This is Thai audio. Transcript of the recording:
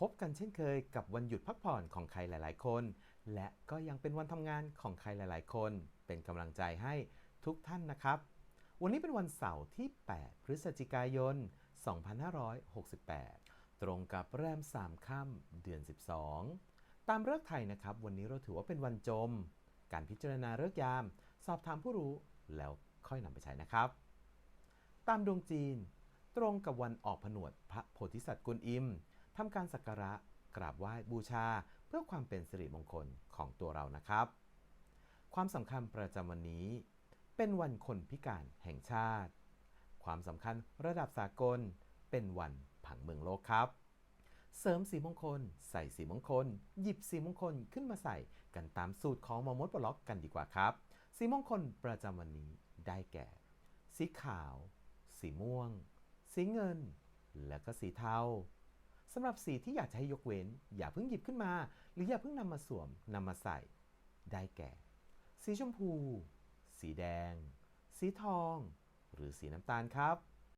พบกันเช่นเคยกับวันหยุดพักผ่อนของใครหลาย ๆ คน และก็ยังเป็นวันทำงานของใครหลาย ๆ คน เป็นกำลังใจให้ทุกท่านนะครับ วันนี้เป็นวันเสาร์ที่ 8 พฤศจิกายน 2568 ตรงกับแรม 3 ค่ำเดือน 12 ตามเลิกไทยนะครับ วันนี้เราถือว่าเป็นวันจม การพิจารณาเลิกยาม สอบถามผู้รู้แล้วค่อยนำไปใช้นะครับ ตามดวงจีน ตรงกับวันออกผนวดพระโพธิสัตว์กุลอิม ทำการสักการะกราบไหว้บูชา เพื่อความเป็นสิริมงคลของตัวเรานะครับ ความสำคัญประจำวันนี้ เป็นวันคนพิการแห่งชาติ ความสำคัญระดับสากล เป็นวันผังเมืองโลกครับ เสริมสีมงคล ใส่สีมงคล หยิบสีมงคลขึ้นมาใส่กันตามสูตรของมอมดปลล็อกกันดีกว่าครับ สีมงคลประจำวันนี้ได้แก่ สีขาว สีม่วง สีเงิน และก็สีเทา สำหรับสีที่อยากจะให้ยกเว้น อย่าเพิ่งหยิบขึ้นมา หรืออย่าเพิ่งนำมาสวมนำมาใส่ ได้แก่ สีชมพู สีแดง สีทอง หรือสีน้ำตาลครับ